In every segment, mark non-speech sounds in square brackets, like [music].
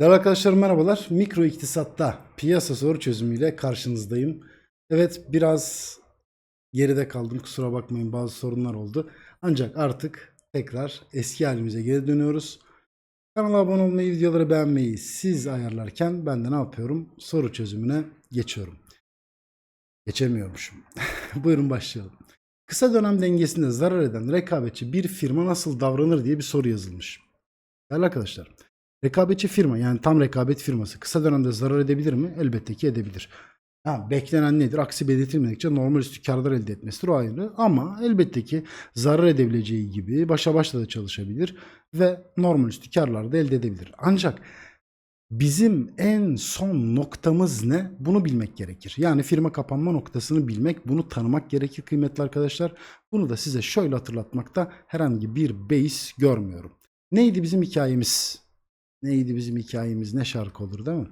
Değerli arkadaşlar merhabalar. Mikro iktisatta piyasa soru çözümüyle karşınızdayım. Evet biraz geride kaldım kusura bakmayın bazı sorunlar oldu. Ancak artık tekrar eski halimize geri dönüyoruz. Kanala abone olmayı, videoları beğenmeyi siz ayarlarken ben de ne yapıyorum? Soru çözümüne geçiyorum. Geçemiyormuşum. [laughs] Buyurun başlayalım. Kısa dönem dengesinde zarar eden rekabetçi bir firma nasıl davranır diye bir soru yazılmış. Değerli arkadaşlar, rekabetçi firma yani tam rekabet firması kısa dönemde zarar edebilir mi? Elbette ki edebilir. Ha, beklenen nedir? Aksi belirtilmedikçe normal üstü karlar elde etmesidir o ayrı. Ama elbette ki zarar edebileceği gibi başa başla da çalışabilir ve normal üstü karlar da elde edebilir. Ancak bizim en son noktamız ne? Bunu bilmek gerekir. Yani firma kapanma noktasını bilmek, bunu tanımak gerekir kıymetli arkadaşlar. Bunu da size şöyle hatırlatmakta herhangi bir beis görmüyorum. Neydi bizim hikayemiz? Neydi bizim hikayemiz? Ne şarkı olur değil mi?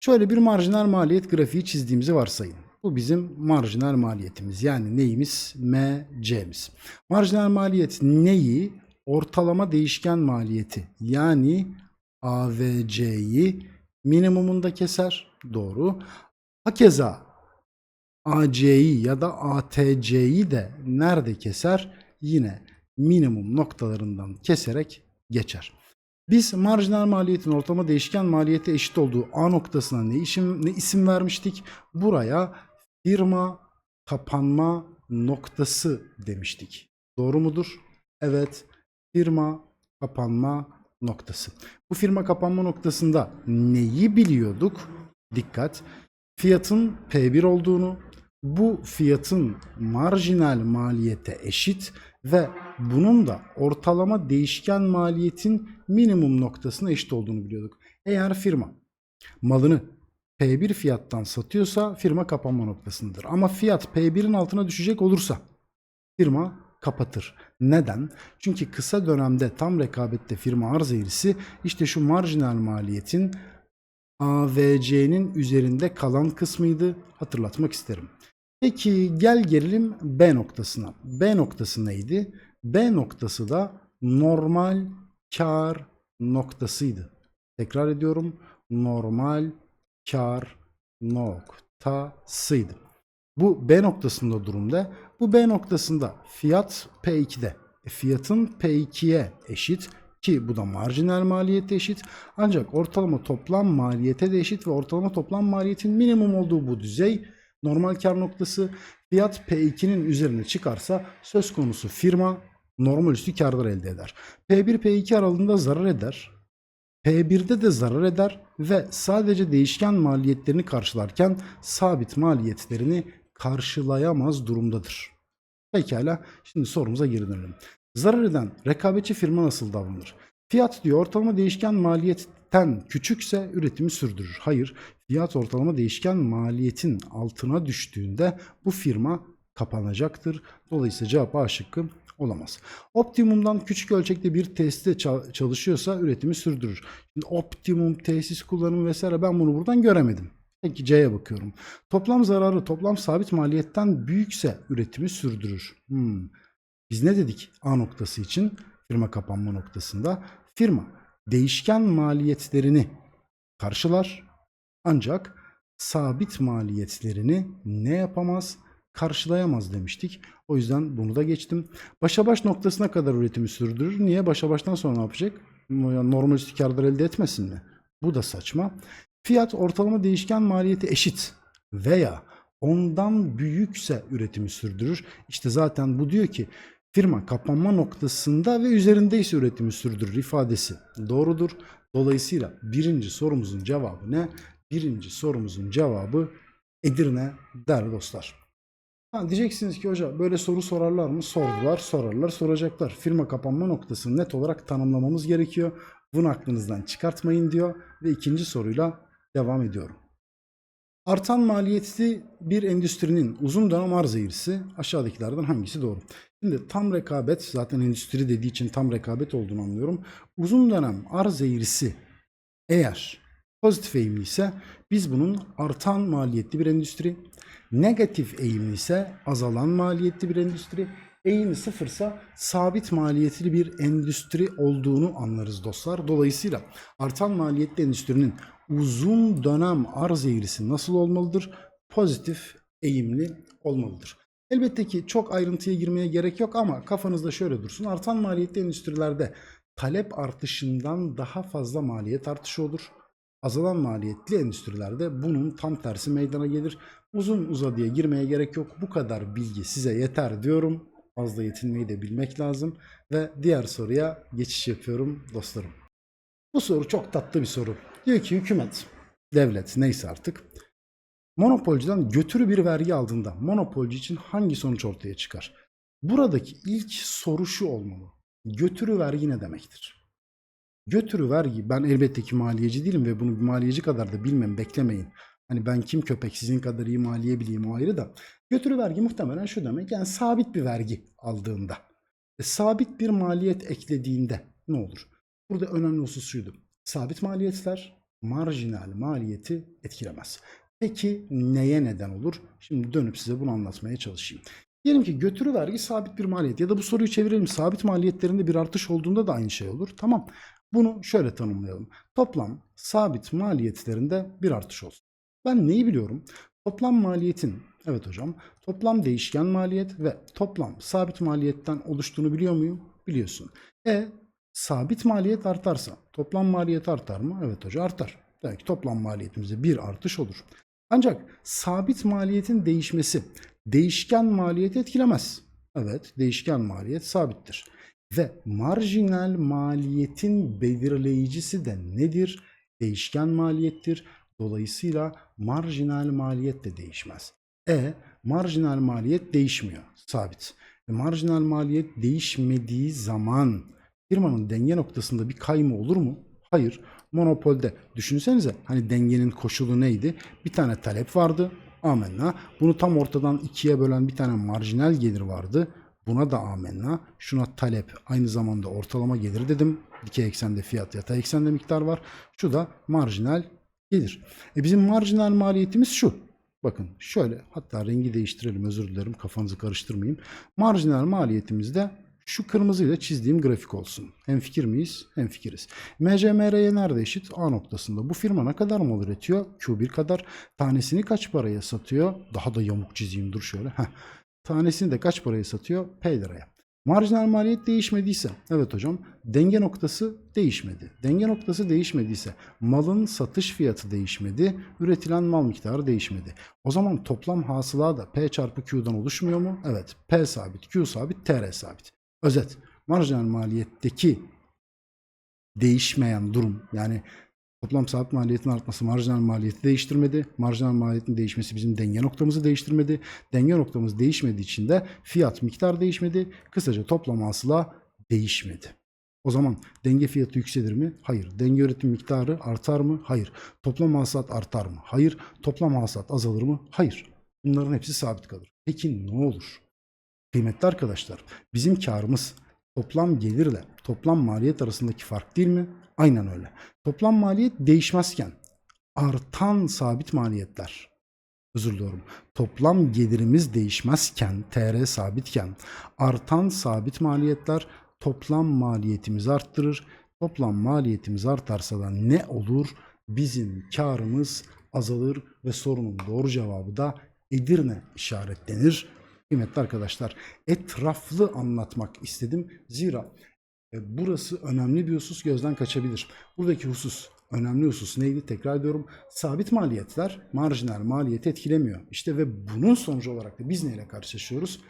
Şöyle bir marjinal maliyet grafiği çizdiğimizi varsayın. Bu bizim marjinal maliyetimiz. Yani neyimiz? MC'miz. Marjinal maliyet neyi? Ortalama değişken maliyeti. Yani AVC'yi minimumunda keser. Doğru. Hakeza AC'yi ya da ATC'yi de nerede keser? Yine minimum noktalarından keserek geçer. Biz marjinal maliyetin ortalama değişken maliyete eşit olduğu A noktasına ne isim, ne isim vermiştik? Buraya firma kapanma noktası demiştik. Doğru mudur? Evet. Firma kapanma noktası. Bu firma kapanma noktasında neyi biliyorduk? Dikkat. Fiyatın P1 olduğunu, bu fiyatın marjinal maliyete eşit ve bunun da ortalama değişken maliyetin minimum noktasına eşit olduğunu biliyorduk. Eğer firma malını P1 fiyattan satıyorsa firma kapanma noktasındadır. Ama fiyat P1'in altına düşecek olursa firma kapatır. Neden? Çünkü kısa dönemde tam rekabette firma arz eğrisi işte şu marjinal maliyetin AVC'nin üzerinde kalan kısmıydı. Hatırlatmak isterim. Peki gel gelelim B noktasına. B noktası neydi? B noktası da normal kar noktasıydı. Tekrar ediyorum. Normal kar noktasıydı. Bu B noktasında durumda. Bu B noktasında fiyat P2'de. E, fiyatın P2'ye eşit ki bu da marjinal maliyete eşit. Ancak ortalama toplam maliyete de eşit ve ortalama toplam maliyetin minimum olduğu bu düzey normal kar noktası fiyat P2'nin üzerine çıkarsa söz konusu firma normal üstü karlar elde eder. P1 P2 aralığında zarar eder. P1'de de zarar eder ve sadece değişken maliyetlerini karşılarken sabit maliyetlerini karşılayamaz durumdadır. Pekala şimdi sorumuza geri dönelim. Zarar eden rekabetçi firma nasıl davranır? Fiyat diyor ortalama değişken maliyetten küçükse üretimi sürdürür. Hayır, fiyat ortalama değişken maliyetin altına düştüğünde bu firma kapanacaktır. Dolayısıyla cevap A şıkkı olamaz. Optimumdan küçük ölçekte bir tesiste çalışıyorsa üretimi sürdürür. Şimdi optimum tesis kullanımı vesaire ben bunu buradan göremedim. Peki C'ye bakıyorum. Toplam zararı toplam sabit maliyetten büyükse üretimi sürdürür. Hmm. Biz ne dedik A noktası için? Firma kapanma noktasında. Firma değişken maliyetlerini karşılar ancak sabit maliyetlerini ne yapamaz? Karşılayamaz demiştik. O yüzden bunu da geçtim. Başa baş noktasına kadar üretimi sürdürür. Niye? Başa baştan sonra ne yapacak? Normal üstü karlar elde etmesin mi? Bu da saçma. Fiyat ortalama değişken maliyeti eşit veya ondan büyükse üretimi sürdürür. İşte zaten bu diyor ki firma kapanma noktasında ve üzerindeyse üretimi sürdürür ifadesi doğrudur. Dolayısıyla birinci sorumuzun cevabı ne? Birinci sorumuzun cevabı Edirne değerli dostlar. Ha, diyeceksiniz ki hoca böyle soru sorarlar mı? Sordular, sorarlar, soracaklar. Firma kapanma noktasını net olarak tanımlamamız gerekiyor. Bunu aklınızdan çıkartmayın diyor ve ikinci soruyla devam ediyorum. Artan maliyetli bir endüstrinin uzun dönem arz eğrisi aşağıdakilerden hangisi doğru? Şimdi tam rekabet zaten endüstri dediği için tam rekabet olduğunu anlıyorum. Uzun dönem arz eğrisi eğer pozitif eğimli ise biz bunun artan maliyetli bir endüstri, negatif eğimli ise azalan maliyetli bir endüstri, Eğimi sıfırsa sabit maliyetli bir endüstri olduğunu anlarız dostlar. Dolayısıyla artan maliyetli endüstrinin uzun dönem arz eğrisi nasıl olmalıdır? Pozitif eğimli olmalıdır. Elbette ki çok ayrıntıya girmeye gerek yok ama kafanızda şöyle dursun. Artan maliyetli endüstrilerde talep artışından daha fazla maliyet artışı olur. Azalan maliyetli endüstrilerde bunun tam tersi meydana gelir. Uzun uzadıya girmeye gerek yok. Bu kadar bilgi size yeter diyorum. Fazla yetinmeyi de bilmek lazım. Ve diğer soruya geçiş yapıyorum dostlarım. Bu soru çok tatlı bir soru. Diyor ki hükümet, devlet neyse artık monopolciden götürü bir vergi aldığında monopolcu için hangi sonuç ortaya çıkar? Buradaki ilk soru şu olmalı. Götürü vergi ne demektir? Götürü vergi ben elbette ki maliyeci değilim ve bunu bir maliyeci kadar da bilmem beklemeyin. Hani ben kim köpek sizin kadar iyi maliye bileyim o ayrı da. Götürü vergi muhtemelen şu demek yani sabit bir vergi aldığında. E, sabit bir maliyet eklediğinde ne olur? Burada önemli husus şuydu. Sabit maliyetler marjinal maliyeti etkilemez. Peki neye neden olur? Şimdi dönüp size bunu anlatmaya çalışayım. Diyelim ki götürü vergi sabit bir maliyet ya da bu soruyu çevirelim. Sabit maliyetlerinde bir artış olduğunda da aynı şey olur. Tamam. Bunu şöyle tanımlayalım. Toplam sabit maliyetlerinde bir artış olsun. Ben neyi biliyorum? Toplam maliyetin, evet hocam, toplam değişken maliyet ve toplam sabit maliyetten oluştuğunu biliyor muyum? Biliyorsun. E sabit maliyet artarsa toplam maliyet artar mı? Evet hocam artar. Demek ki toplam maliyetimizde bir artış olur. Ancak sabit maliyetin değişmesi değişken maliyeti etkilemez. Evet, değişken maliyet sabittir. Ve marjinal maliyetin belirleyicisi de nedir? Değişken maliyettir. Dolayısıyla marjinal maliyet de değişmez. E, marjinal maliyet değişmiyor, sabit. E, marjinal maliyet değişmediği zaman firmanın denge noktasında bir kayma olur mu? Hayır. Monopolde düşünsenize hani dengenin koşulu neydi? Bir tane talep vardı. Amenna. Bunu tam ortadan ikiye bölen bir tane marjinal gelir vardı. Buna da amenna. Şuna talep aynı zamanda ortalama gelir dedim. Dikey eksende fiyat yatay eksende miktar var. Şu da marjinal gelir. E bizim marjinal maliyetimiz şu. Bakın şöyle hatta rengi değiştirelim özür dilerim kafanızı karıştırmayayım. Marjinal maliyetimiz de şu kırmızıyla çizdiğim grafik olsun. Hem fikir miyiz? Hem fikiriz. MCMR'ye nerede eşit? A noktasında. Bu firma ne kadar mal üretiyor? Q1 kadar. Tanesini kaç paraya satıyor? Daha da yamuk çizeyim dur şöyle. Heh. Tanesini de kaç paraya satıyor? P liraya. Marjinal maliyet değişmediyse, evet hocam, denge noktası değişmedi. Denge noktası değişmediyse, malın satış fiyatı değişmedi, üretilen mal miktarı değişmedi. O zaman toplam hasıla da P çarpı Q'dan oluşmuyor mu? Evet, P sabit, Q sabit, TR sabit. Özet, marjinal maliyetteki değişmeyen durum, yani Toplam sabit maliyetin artması marjinal maliyeti değiştirmedi. Marjinal maliyetin değişmesi bizim denge noktamızı değiştirmedi. Denge noktamız değişmediği için de fiyat miktar değişmedi. Kısaca toplam hasıla değişmedi. O zaman denge fiyatı yükselir mi? Hayır. Denge üretim miktarı artar mı? Hayır. Toplam hasılat artar mı? Hayır. Toplam hasılat azalır mı? Hayır. Bunların hepsi sabit kalır. Peki ne olur? Kıymetli arkadaşlar, bizim karımız toplam gelirle toplam maliyet arasındaki fark değil mi? Aynen öyle. Toplam maliyet değişmezken artan sabit maliyetler özür diliyorum. Toplam gelirimiz değişmezken, TR sabitken artan sabit maliyetler toplam maliyetimizi arttırır. Toplam maliyetimiz artarsa da ne olur? Bizim karımız azalır ve sorunun doğru cevabı da Edirne işaretlenir. Kıymetli arkadaşlar etraflı anlatmak istedim. Zira e, Burası önemli bir husus gözden kaçabilir. Buradaki husus önemli husus neydi? Tekrar ediyorum. Sabit maliyetler marjinal maliyeti etkilemiyor. İşte ve bunun sonucu olarak da biz neyle karşılaşıyoruz?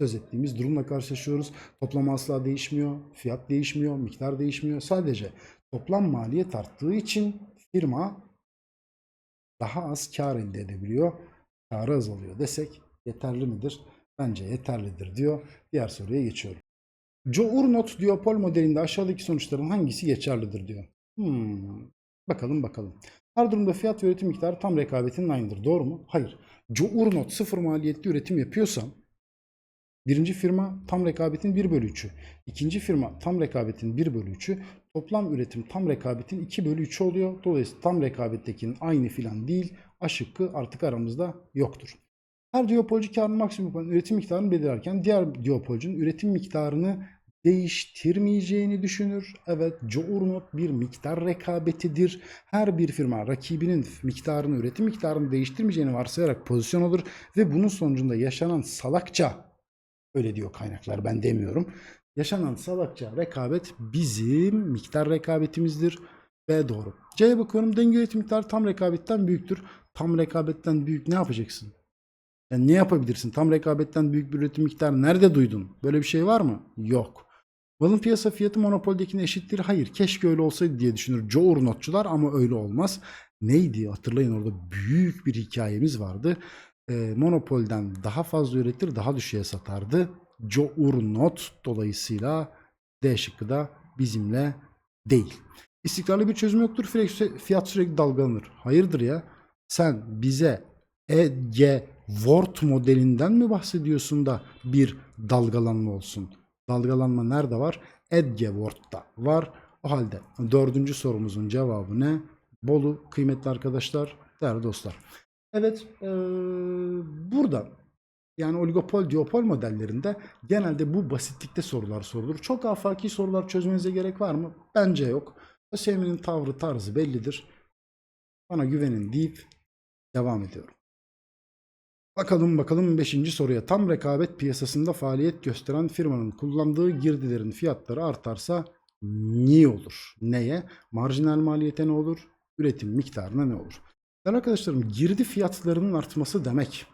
Söz ettiğimiz durumla karşılaşıyoruz. Toplam asla değişmiyor, fiyat değişmiyor, miktar değişmiyor. Sadece toplam maliyet arttığı için firma daha az kar elde edebiliyor. Karı azalıyor desek yeterli midir? Bence yeterlidir diyor. Diğer soruya geçiyorum. Joe-Urnot duopol modelinde aşağıdaki sonuçların hangisi geçerlidir diyor. Hmm. Bakalım bakalım. Her durumda fiyat ve üretim miktarı tam rekabetin aynıdır. Doğru mu? Hayır. Joe-Urnot sıfır maliyetli üretim yapıyorsa birinci firma tam rekabetin 1 bölü 3'ü. ikinci firma tam rekabetin 1 bölü 3'ü. Toplam üretim tam rekabetin 2 bölü 3'ü oluyor. Dolayısıyla tam rekabettekinin aynı filan değil. A şıkkı artık aramızda yoktur. Her duopolcu karın maksimum üretim miktarını belirlerken diğer duopolcunun üretim miktarını değiştirmeyeceğini düşünür. Evet, Cournot bir miktar rekabetidir. Her bir firma rakibinin miktarını, üretim miktarını değiştirmeyeceğini varsayarak pozisyon alır ve bunun sonucunda yaşanan salakça, öyle diyor kaynaklar ben demiyorum. Yaşanan salakça rekabet bizim miktar rekabetimizdir. B doğru. C'ye bakıyorum. Denge üretim miktarı tam rekabetten büyüktür. Tam rekabetten büyük ne yapacaksın? Yani ne yapabilirsin? Tam rekabetten büyük bir üretim miktarı nerede duydun? Böyle bir şey var mı? Yok. Malın piyasa fiyatı monopoldekine eşittir. Hayır. Keşke öyle olsaydı diye düşünür Cournotçular ama öyle olmaz. Neydi? Hatırlayın orada büyük bir hikayemiz vardı. Ee, monopolden daha fazla üretir, daha düşüğe satardı. Cournot dolayısıyla D şıkkı da bizimle değil. İstikrarlı bir çözüm yoktur. Fiyat sürekli dalgalanır. Hayırdır ya? Sen bize EG Word modelinden mi bahsediyorsun da bir dalgalanma olsun? Dalgalanma nerede var? EG Word'da var. O halde dördüncü sorumuzun cevabı ne? Bolu kıymetli arkadaşlar, değerli dostlar. Evet, eee, burada yani oligopol, duopol modellerinde genelde bu basitlikte sorular sorulur. Çok afaki sorular çözmenize gerek var mı? Bence yok. ÖSYM'nin tavrı tarzı bellidir. Bana güvenin deyip devam ediyorum. Bakalım bakalım 5. soruya. Tam rekabet piyasasında faaliyet gösteren firmanın kullandığı girdilerin fiyatları artarsa niye olur? Neye? Marjinal maliyete ne olur? Üretim miktarına ne olur? Değerli arkadaşlarım girdi fiyatlarının artması demek.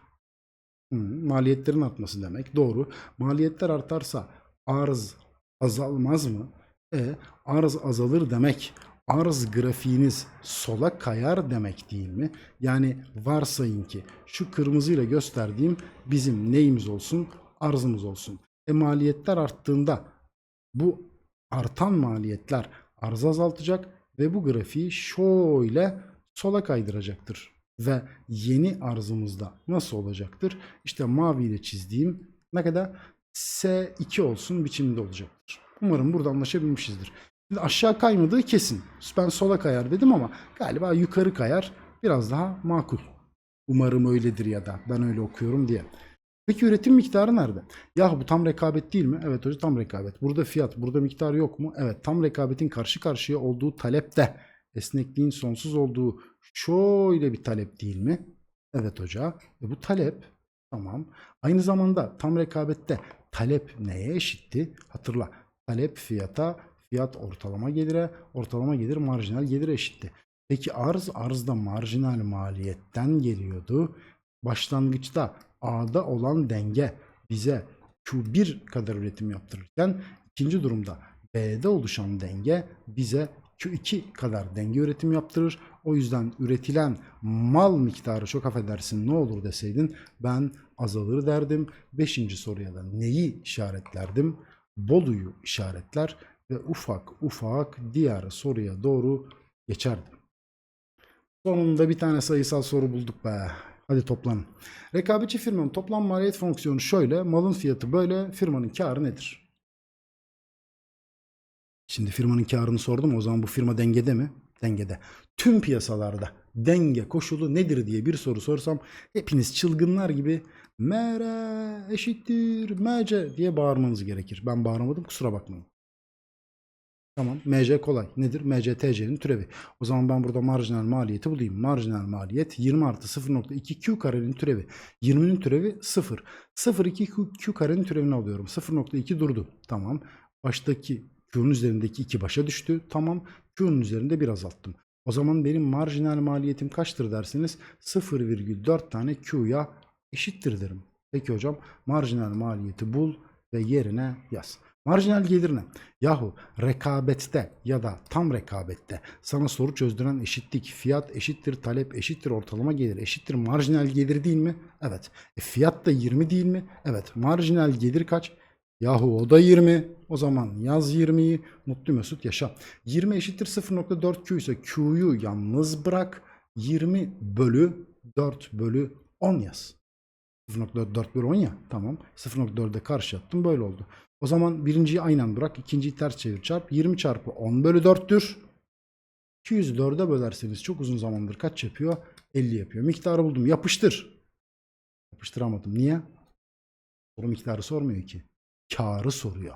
Hı, maliyetlerin artması demek. Doğru. Maliyetler artarsa arz azalmaz mı? E, arz azalır demek. Arz grafiğiniz sola kayar demek değil mi? Yani varsayın ki şu kırmızıyla gösterdiğim bizim neyimiz olsun? Arzımız olsun. E maliyetler arttığında bu artan maliyetler arzı azaltacak ve bu grafiği şöyle sola kaydıracaktır. Ve yeni arzımızda nasıl olacaktır? İşte maviyle çizdiğim ne kadar S2 olsun biçimde olacaktır. Umarım burada anlaşabilmişizdir. Aşağı kaymadığı kesin. Ben sola kayar dedim ama galiba yukarı kayar. Biraz daha makul. Umarım öyledir ya da ben öyle okuyorum diye. Peki üretim miktarı nerede? Ya bu tam rekabet değil mi? Evet hocam tam rekabet. Burada fiyat, burada miktar yok mu? Evet tam rekabetin karşı karşıya olduğu talepte esnekliğin sonsuz olduğu şöyle bir talep değil mi? Evet hoca. E bu talep tamam. Aynı zamanda tam rekabette talep neye eşitti? Hatırla. Talep fiyata, fiyat ortalama gelire, ortalama gelir marjinal gelire eşitti. Peki arz, arzda marjinal maliyetten geliyordu. Başlangıçta A'da olan denge bize Q1 kadar üretim yaptırırken ikinci durumda B'de oluşan denge bize Q2 kadar denge üretim yaptırır. O yüzden üretilen mal miktarı çok affedersin ne olur deseydin ben azalır derdim. Beşinci soruya da neyi işaretlerdim? Bolu'yu işaretler ve ufak ufak diğer soruya doğru geçerdim. Sonunda bir tane sayısal soru bulduk be. Hadi toplanın. Rekabetçi firmanın toplam maliyet fonksiyonu şöyle. Malın fiyatı böyle. Firmanın karı nedir? Şimdi firmanın karını sordum. O zaman bu firma dengede mi? Dengede. Tüm piyasalarda denge koşulu nedir diye bir soru sorsam hepiniz çılgınlar gibi mere eşittir mc diye bağırmanız gerekir. Ben bağıramadım kusura bakmayın. Tamam. MC kolay. Nedir? MC TC'nin türevi. O zaman ben burada marjinal maliyeti bulayım. Marjinal maliyet 20 artı 0.2 Q karenin türevi. 20'nin türevi 0. 0.2 Q, karenin türevini alıyorum. 0.2 durdu. Tamam. Baştaki Q'nun üzerindeki 2 başa düştü. Tamam. Q'nun üzerinde bir azalttım. O zaman benim marjinal maliyetim kaçtır derseniz 0,4 tane Q'ya eşittir derim. Peki hocam marjinal maliyeti bul ve yerine yaz. Marjinal gelir ne? Yahu rekabette ya da tam rekabette sana soru çözdüren eşitlik, fiyat eşittir, talep eşittir, ortalama gelir eşittir, marjinal gelir değil mi? Evet. E, fiyat da 20 değil mi? Evet. Marjinal gelir kaç? Yahu o da 20. O zaman yaz 20'yi mutlu mesut yaşa. 20 eşittir 0.4 Q ise Q'yu yalnız bırak. 20 bölü 4 bölü 10 yaz. 0.4 bölü 10 ya. Tamam. 0.4'e karşı attım. Böyle oldu. O zaman birinciyi aynen bırak. ikinciyi ters çevir çarp. 20 çarpı 10 bölü 4'tür. 200'ü 4'e bölerseniz çok uzun zamandır kaç yapıyor? 50 yapıyor. Miktarı buldum. Yapıştır. Yapıştıramadım. Niye? Soru miktarı sormuyor ki. Karı soruyor.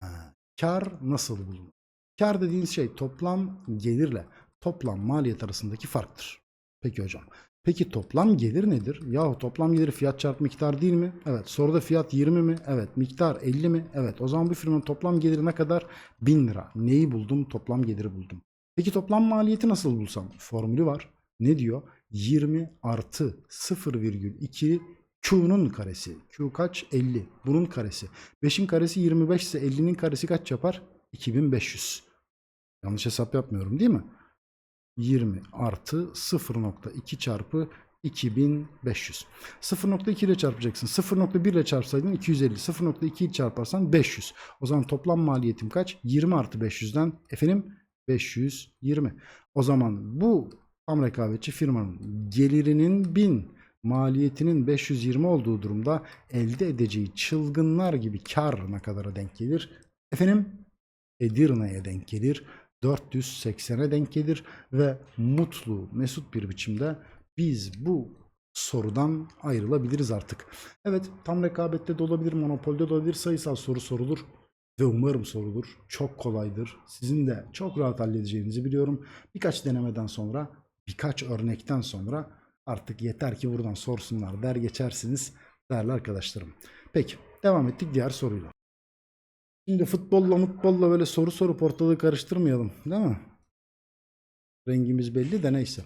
Ha, Kar nasıl bulunur? Kar dediğiniz şey toplam gelirle toplam maliyet arasındaki farktır. Peki hocam. Peki toplam gelir nedir? Yahu toplam gelir fiyat çarpı miktar değil mi? Evet. Soruda fiyat 20 mi? Evet. Miktar 50 mi? Evet. O zaman bu firmanın toplam geliri ne kadar? 1000 lira. Neyi buldum? Toplam geliri buldum. Peki toplam maliyeti nasıl bulsam? Formülü var. Ne diyor? 20 artı 0,2 Q'nun karesi. Q kaç? 50. Bunun karesi. 5'in karesi 25 ise 50'nin karesi kaç yapar? 2500. Yanlış hesap yapmıyorum değil mi? 20 artı 0.2 çarpı 2500. 0.2 ile çarpacaksın. 0.1 ile çarpsaydın 250. 0.2 ile çarparsan 500. O zaman toplam maliyetim kaç? 20 artı 500'den efendim 520. O zaman bu tam rekabetçi firmanın gelirinin 1000 maliyetinin 520 olduğu durumda elde edeceği çılgınlar gibi kar ne kadara denk gelir? Efendim Edirne'ye denk gelir. 480'e denk gelir ve mutlu, mesut bir biçimde biz bu sorudan ayrılabiliriz artık. Evet tam rekabette de olabilir, monopolde de olabilir, sayısal soru sorulur ve umarım sorulur. Çok kolaydır. Sizin de çok rahat halledeceğinizi biliyorum. Birkaç denemeden sonra, birkaç örnekten sonra artık yeter ki buradan sorsunlar der geçersiniz değerli arkadaşlarım. Peki devam ettik diğer soruyla. Şimdi futbolla mutbolla böyle soru sorup ortalığı karıştırmayalım değil mi? Rengimiz belli de neyse.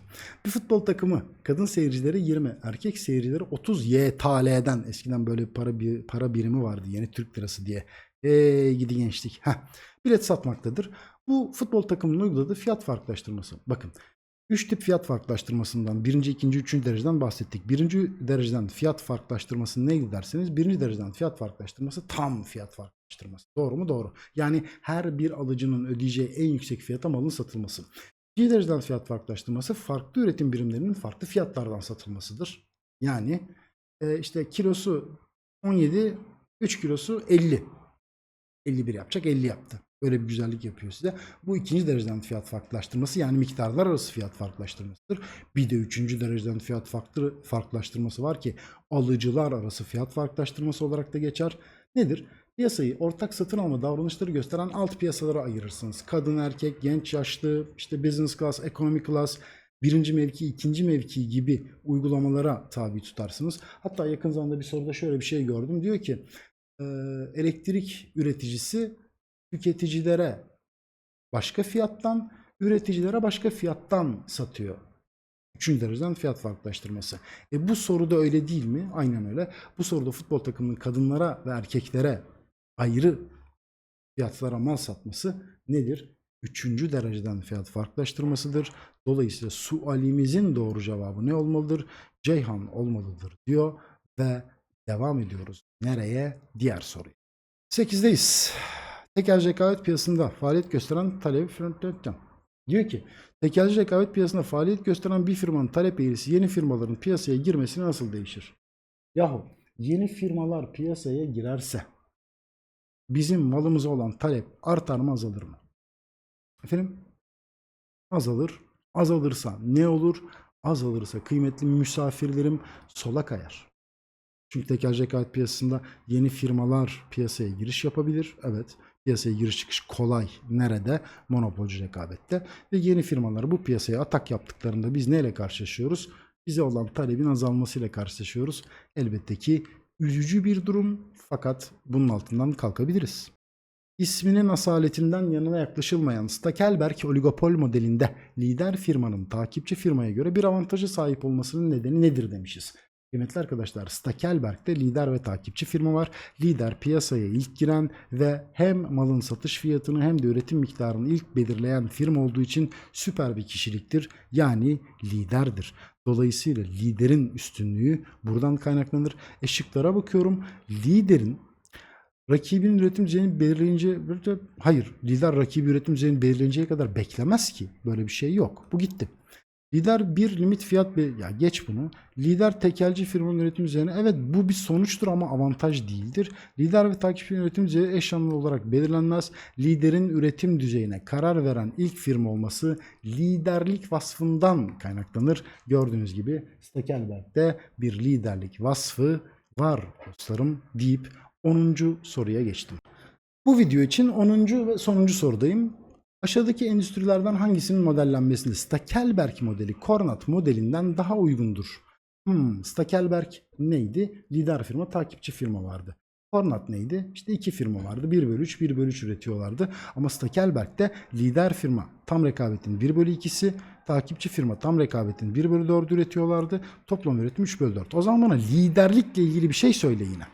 Bir futbol takımı kadın seyircileri 20, erkek seyircileri 30 YTL'den eskiden böyle para bir para birimi vardı yeni Türk lirası diye. Eee gidi gençlik. Heh. Bilet satmaktadır. Bu futbol takımının uyguladığı fiyat farklılaştırması. Bakın 3 tip fiyat farklılaştırmasından birinci, ikinci, üçüncü dereceden bahsettik. Birinci dereceden fiyat farklılaştırması neydi derseniz birinci dereceden fiyat farklılaştırması tam fiyat farklılaştırması. Doğru mu? Doğru. Yani her bir alıcının ödeyeceği en yüksek fiyata malın satılması. İkinci dereceden fiyat farklılaştırması farklı üretim birimlerinin farklı fiyatlardan satılmasıdır. Yani e, işte kilosu 17, 3 kilosu 50. 51 yapacak 50 yaptı. Böyle bir güzellik yapıyor size. Bu ikinci dereceden fiyat farklılaştırması yani miktarlar arası fiyat farklılaştırmasıdır. Bir de üçüncü dereceden fiyat farklı, farklılaştırması var ki alıcılar arası fiyat farklılaştırması olarak da geçer. Nedir? Piyasayı ortak satın alma davranışları gösteren alt piyasalara ayırırsınız. Kadın, erkek, genç, yaşlı, işte business class, economy class, birinci mevki, ikinci mevki gibi uygulamalara tabi tutarsınız. Hatta yakın zamanda bir soruda şöyle bir şey gördüm. Diyor ki elektrik üreticisi tüketicilere başka fiyattan, üreticilere başka fiyattan satıyor. Üçüncü dereceden fiyat farklılaştırması. E bu soruda öyle değil mi? Aynen öyle. Bu soruda futbol takımının kadınlara ve erkeklere ayrı fiyatlara mal satması nedir? Üçüncü dereceden fiyat farklılaştırmasıdır. Dolayısıyla sualimizin doğru cevabı ne olmalıdır? Ceyhan olmalıdır diyor ve devam ediyoruz. Nereye? Diğer soruya. 8'deyiz. Tekelci rekabet piyasasında faaliyet gösteren talep Diyor ki tekelci rekabet piyasasında faaliyet gösteren bir firmanın talep eğrisi yeni firmaların piyasaya girmesine nasıl değişir? Yahu yeni firmalar piyasaya girerse bizim malımıza olan talep artar mı azalır mı? Efendim? Azalır. Azalırsa ne olur? Azalırsa kıymetli misafirlerim sola kayar. Çünkü tekelci rekabet piyasasında yeni firmalar piyasaya giriş yapabilir. Evet. Piyasaya giriş çıkış kolay. Nerede? Monopolcu rekabette. Ve yeni firmalar bu piyasaya atak yaptıklarında biz neyle karşılaşıyoruz? Bize olan talebin azalmasıyla karşılaşıyoruz. Elbette ki üzücü bir durum fakat bunun altından kalkabiliriz. İsminin asaletinden yanına yaklaşılmayan Stakelberg oligopol modelinde lider firmanın takipçi firmaya göre bir avantajı sahip olmasının nedeni nedir demişiz. Kıymetli arkadaşlar Stakelberg'de lider ve takipçi firma var. Lider piyasaya ilk giren ve hem malın satış fiyatını hem de üretim miktarını ilk belirleyen firma olduğu için süper bir kişiliktir. Yani liderdir. Dolayısıyla liderin üstünlüğü buradan kaynaklanır. E bakıyorum. Liderin rakibinin üretim düzeyini belirleyince hayır lider rakibi üretim düzeyini belirleyeceği kadar beklemez ki. Böyle bir şey yok. Bu gitti. Lider bir limit fiyat bir ya geç bunu. Lider tekelci firmanın üretim üzerine evet bu bir sonuçtur ama avantaj değildir. Lider ve takipçinin üretim düzeyi eş olarak belirlenmez. Liderin üretim düzeyine karar veren ilk firma olması liderlik vasfından kaynaklanır. Gördüğünüz gibi Stekelberg'de bir liderlik vasfı var dostlarım deyip 10. soruya geçtim. Bu video için 10. ve sonuncu sorudayım. Aşağıdaki endüstrilerden hangisinin modellenmesinde Stakelberg modeli Kornat modelinden daha uygundur? Hmm, Stakelberg neydi? Lider firma, takipçi firma vardı. Kornat neydi? İşte iki firma vardı. 1 bölü 3, 1 bölü 3 üretiyorlardı. Ama Stakelberg'de lider firma tam rekabetin 1 bölü 2'si, takipçi firma tam rekabetin 1 bölü 4 üretiyorlardı. Toplam üretim 3 bölü 4. O zaman bana liderlikle ilgili bir şey söyle yine.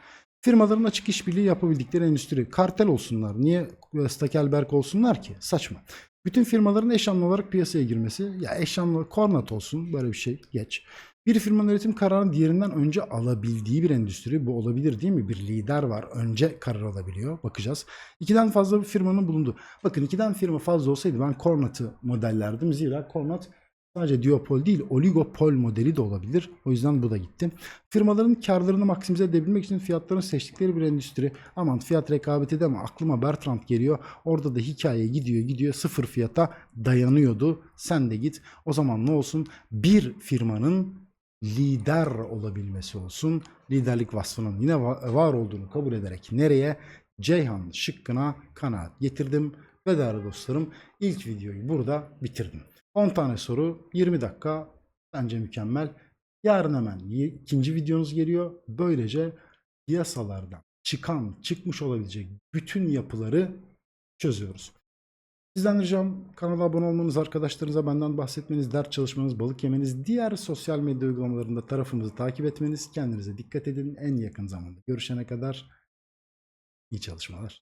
Firmaların açık işbirliği yapabildikleri endüstri. Kartel olsunlar. Niye Stakelberg olsunlar ki? Saçma. Bütün firmaların eş olarak piyasaya girmesi. Ya eş Kornat olsun. Böyle bir şey. Geç. Bir firmanın üretim kararını diğerinden önce alabildiği bir endüstri. Bu olabilir değil mi? Bir lider var. Önce karar alabiliyor. Bakacağız. İkiden fazla bir firmanın bulundu. Bakın ikiden firma fazla olsaydı ben Kornat'ı modellerdim. Zira Kornat Sadece duopol değil, oligopol modeli de olabilir. O yüzden bu da gitti. Firmaların karlarını maksimize edebilmek için fiyatlarını seçtikleri bir endüstri. Aman fiyat rekabeti de ama aklıma Bertrand geliyor. Orada da hikaye gidiyor gidiyor sıfır fiyata dayanıyordu. Sen de git. O zaman ne olsun? Bir firmanın lider olabilmesi olsun. Liderlik vasfının yine va- var olduğunu kabul ederek nereye? Ceyhan şıkkına kanaat getirdim. Ve değerli dostlarım ilk videoyu burada bitirdim. 10 tane soru 20 dakika bence mükemmel. Yarın hemen ikinci videonuz geliyor. Böylece piyasalardan çıkan, çıkmış olabilecek bütün yapıları çözüyoruz. Sizden ricam kanala abone olmanız, arkadaşlarınıza benden bahsetmeniz, ders çalışmanız, balık yemeniz, diğer sosyal medya uygulamalarında tarafımızı takip etmeniz. Kendinize dikkat edin. En yakın zamanda görüşene kadar iyi çalışmalar.